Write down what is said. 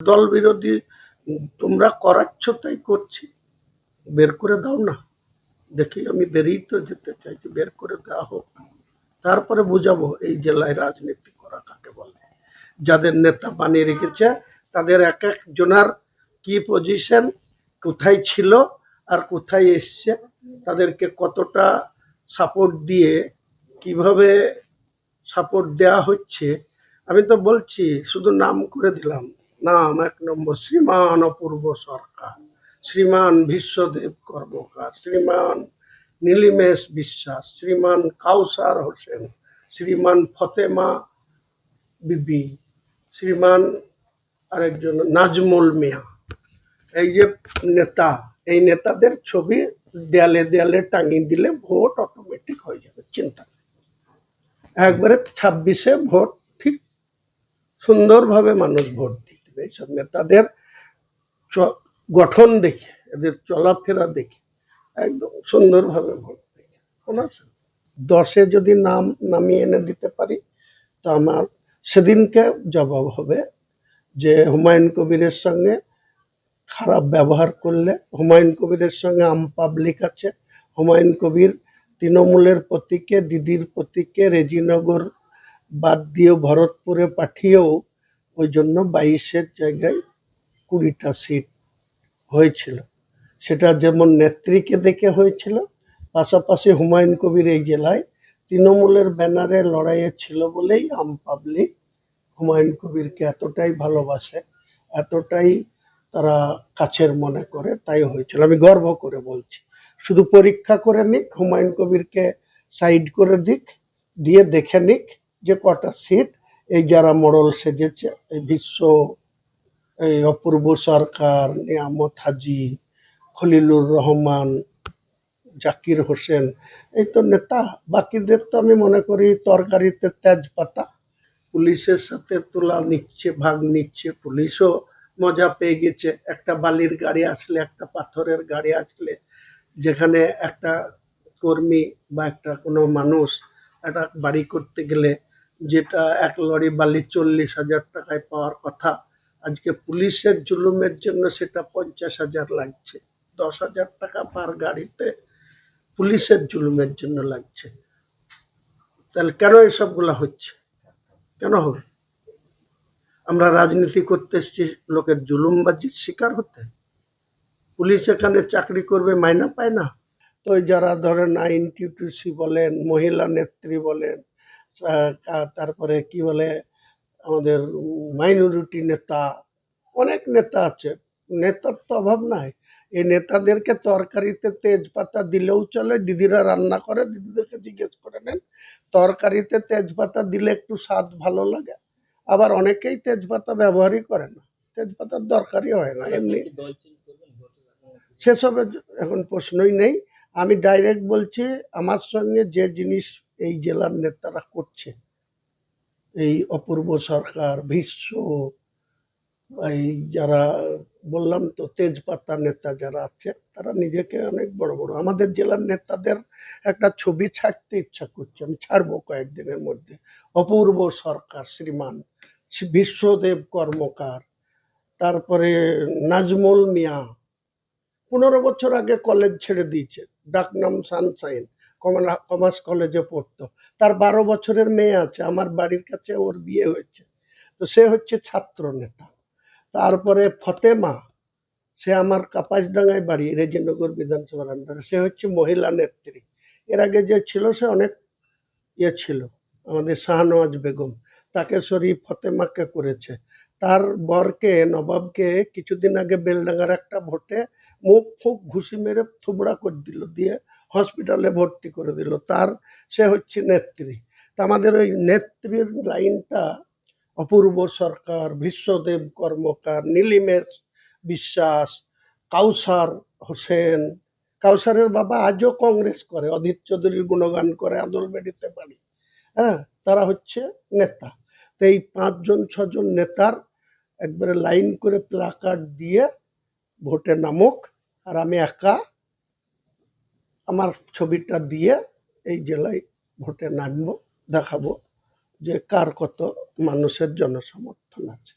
দল বিরোধী তোমরা করাচ্ছ, তাই করছি। বের করে দাও না। দেখি আমি বেরিয়ে তো যেতে চাইছি, বের করে দেওয়া হোক। তারপরে বুঝাবো এই জেলায় রাজনীতি করা কাকে বলে। যাদের নেতা বানিয়ে রেখেছে, তাদের এক এক জনার কি পজিশন কোথায় ছিল আর কোথায় এসছে, তাদেরকে কতটা সাপোর্ট দিয়ে কীভাবে সাপোর্ট দেওয়া হচ্ছে, আমি তো বলছি, শুধু নাম করে দিলাম। নাম এক নম্বর শ্রীমান অপূর্ব সরকার, শ্রীমান বিশ্বদেব কর্মকার, শ্রীমান নীলিমেশ বিশ্বাস, শ্রীমান কাউসার হোসেন, শ্রীমান ফতেমা বিবি, শ্রীমান আরেকজন নাজমুল মিয়া এই যে নেতা, এই নেতাদের ছবি দেয়ালে দেয়ালে টাঙিয়ে দিলে ভোট অটোমেটিক হয়ে যাবে, চিন্তা। একবারে ছাব্বিশে ভোট ঠিক সুন্দরভাবে মানুষ ভোট দেবে এইসব নেতাদের চ- গঠন দেখে, এদের চলাফেরা দেখে, একদম সুন্দরভাবে ভোট কোনো দশে যদি নাম নামিয়ে এনে দিতে পারি, তো আমার সেদিনকে জবাব হবে যে হুমায়ুন কবিরের সঙ্গে খারাপ ব্যবহার করলে, হুমায়ুন কবিরের সঙ্গে আম পাবলিক আছে। হুমায়ুন কবির তৃণমূলের প্রতীকে, দিদির প্রতীকে, রেজিনগর বাদ দিয়ে ভরতপুরে পাঠিয়েও ওই জন্য বাইশের জায়গায় কুড়িটা সিট হয়েছিল। সেটা যেমন নেত্রীকে দেখে হয়েছিল, পাশাপাশি হুমায়ুন কবির এই জেলায় তৃণমূলের ব্যানারে লড়াইয়ে ছিল বলেই আম পাবলিক হুমায়ুন কবিরকে এতটাই ভালোবাসে, এতটাই তারা কাছের মনে করে, তাই হয়েছিল। আমি গর্ব করে বলছি, শুধু পরীক্ষা করে নিক, হুমায়ুন কবিরকে সাইড করে দিক, দিয়ে দেখে নিক যে কটা সিট এই যারা মোড়ল সেজেছে, এই বিশ্ব, এই অপূর্ব সরকার, নিয়ামত হাজি, খলিলুর রহমান, জাকির হোসেন, এই তো নেতা। বাকিদের তো আমি মনে করি তরকারিতে তেজপাতা, পুলিশের সাথে তোলা নিচ্ছে, ভাগ নিচ্ছে, পুলিশও মজা পেয়ে গেছে। একটা বালির গাড়ি আসলে, একটা পাথরের গাড়ি আসলে, যেখানে একটা কর্মী বা একটা কোনো মানুষ একটা বাড়ি করতে গেলে যেটা এক লরি বালি চল্লিশ হাজার টাকায় পাওয়ার কথা। আজকে পুলিশের জুলুমের জন্য সেটা পঞ্চাশ হাজার লাগছে। দশ হাজার টাকা পার গাড়িতে পুলিশের জুলুমের জন্য লাগছে। তাহলে কেন এসবগুলো হচ্ছে? কেন হবে? আমরা রাজনীতি করতে এসেছি, লোকের জুলুমবাজির শিকার হতে। পুলিশ এখানে চাকরি করবে, মাইনা পায় না। তো যারা ধরেন আইন টিউটিসি বলেন, মহিলা নেত্রী বলেন তারপরে কি বলে আমাদের মাইনরিটি নেতা অনেক নেতা আছে। নেতার তো অভাব নাই। এই নেতাদেরকে তরকারিতে তেজপাতা দিলেও চলে দিদিরা রান্না করে দিদিদেরকে জিজ্ঞেস করে নেন তরকারিতে তেজপাতা দিলে একটু স্বাদ ভালো লাগে? আবার অনেকেই তেজপাতা ব্যবহারই করে না। তেজপাতার দরকারই হয় না এমনি। সেসবের এখন প্রশ্নই নেই। আমি ডাইরেক্ট বলছি আমার সঙ্গে যে জিনিস এই জেলার নেতারা করছে এই অপূর্ব সরকার ভীষ্ম এই যারা বললাম তো, তেজপাতা নেতা যারা আছে, তারা নিজেকে অনেক বড় বড়। আমাদের জেলার নেতাদের একটা ছবি ছাড়তে ইচ্ছা করছে, আমি ছাড়বো কয়েকদিনের মধ্যে। অপূর্ব সরকার, শ্রীমান, বিশ্বদেব কর্মকার, তারপরে নাজমুল মিয়া। পনেরো বছর আগে কলেজ ছেড়ে দিয়েছে, ডাকনাম সানসাইন। কমার্স কলেজে পড়তো। তার বারো বছরের মেয়ে আছে, আমার বাড়ির কাছে ওর বিয়ে হয়েছে। তো সে হচ্ছে ছাত্র নেতা। তারপরে ফতেমা, সে আমার কাপাসডাঙ্গায় বাড়ি, রেজিনগর বিধানসভার আন্ডারে সে হচ্ছে মহিলা নেত্রী। এর আগে যে ছিল, সে অনেক ইয়ে ছিল, আমাদের শাহনওয়াজ বেগম। তাকে সরিয়ে ফতেমাকে করেছে। তার বরকে, নবাবকে কিছুদিন আগে বেলডাঙ্গার একটা ভোটে মুখ ফুক ঘুষি মেরে থুবড়া করে দিল। দিয়ে হসপিটালে ভর্তি করে দিল। তার, সে হচ্ছে নেত্রী। তা আমাদের ওই নেত্রীর লাইনটা অপূর্ব সরকার, বিশ্বদেব কর্মকার, নীলিমেশ বিশ্বাস, কাউসার হোসেন। কাউসারের বাবা আজও কংগ্রেস করে, অধীর চৌধুরীর গুণগান করে, আদল বেড়িতে পারি। হ্যাঁ তারা হচ্ছে নেতা। তো এই পাঁচজন, ছজন নেতার একবারে লাইন করে প্লাকার্ড দিয়ে ভোটে নামুক, আর আমি একা আমার ছবিটা দিয়ে এই জেলায় ভোটে নামবো দেখাবো যে কার কত মানুষের জনসমর্থন আছে।